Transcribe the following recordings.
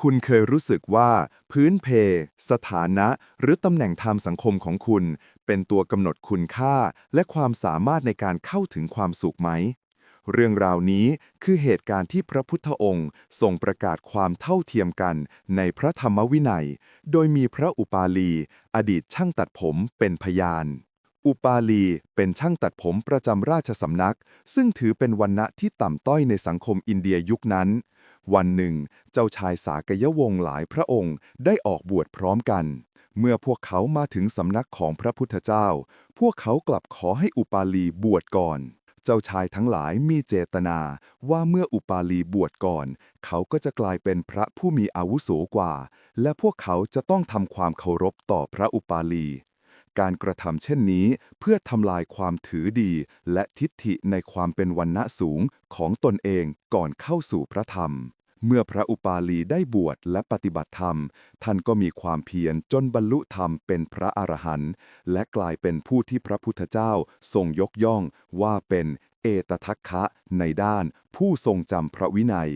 คุณเคยรู้สึกว่า พื้นเพ สถานะ หรือตำแหน่งทางสังคมของคุณ เป็นตัวกำหนดคุณค่า และความสามารถในการเข้าถึงความสุขไหม เรื่องราวนี้คือเหตุการณ์ที่พระพุทธองค์ทรงประกาศความเท่าเทียมกันในพระธรรมวินัย โดยมีพระอุปาลี อดีตช่างตัดผมเป็นพยาน อุปาลี เป็นช่างตัดผมประจำราชสำนัก ซึ่งถือเป็นวรรณะที่ต่ำต้อยในสังคมอินเดียยุคนั้น วันหนึ่ง เจ้าชายสากยวงศ์หลายพระองค์ได้ออกบวชพร้อมกัน เมื่อพวกเขามาถึงสำนักของพระพุทธเจ้า พวกเขากลับขอให้อุปาลีบวชก่อน เจ้าชายทั้งหลายมีเจตนาว่าเมื่ออุปาลีบวชก่อน เขาก็จะกลายเป็นพระผู้มีอาวุโสกว่า และพวกเขาจะต้องทำความเคารพต่อพระอุปาลี การกระทำเช่นนี้ เพื่อทำลายความถือดี และทิฏฐิในความเป็นวันณะสูงของตนเองก่อนเข้าสู่พระธรรม เมื่อพระอุปาลีได้บวชและปฏิบัติธรรม ท่านก็มีความเพียรจนบรรลุธรรมเป็นพระอรหันต์และกลายเป็นผู้ที่พระพุทธเจ้าทรงยกย่องว่าเป็นเอตทัคคะในด้านผู้ทรงจำพระวินัย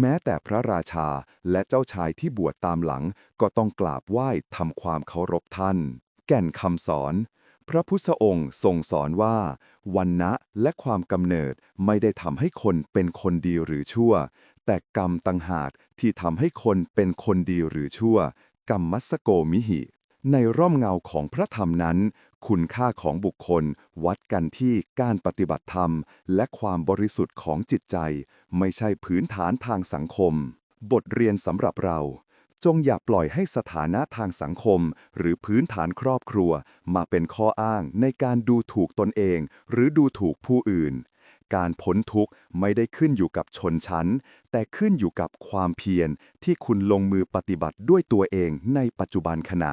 แม้แต่พระราชาและเจ้าชายที่บวชตามหลังก็ต้องกราบไหว้ทำความเคารพท่าน แก่นคำสอน พระพุทธองค์ทรงสอนว่าวันนะและความกำเนิดไม่ได้ทำให้คนเป็นคนดีหรือชั่ว แต่กรรมต่างหากที่ทำให้คนเป็นคนดีหรือชั่ว กรรมมัสโกมิหิ ในร่มเงาของพระธรรมนั้น คุณค่าของบุคคลวัดกันที่การปฏิบัติธรรม และความบริสุทธิ์ของจิตใจ ไม่ใช่พื้นฐานทางสังคม บทเรียนสำหรับเรา จงอย่าปล่อยให้สถานะทางสังคม หรือพื้นฐานครอบครัว มาเป็นข้ออ้างในการดูถูกตนเอง หรือดูถูกผู้อื่น การพ้นทุกข์ไม่ได้ขึ้นอยู่กับชนชั้น แต่ขึ้นอยู่กับความเพียรที่คุณลงมือปฏิบัติด้วยตัวเองในปัจจุบันขณะ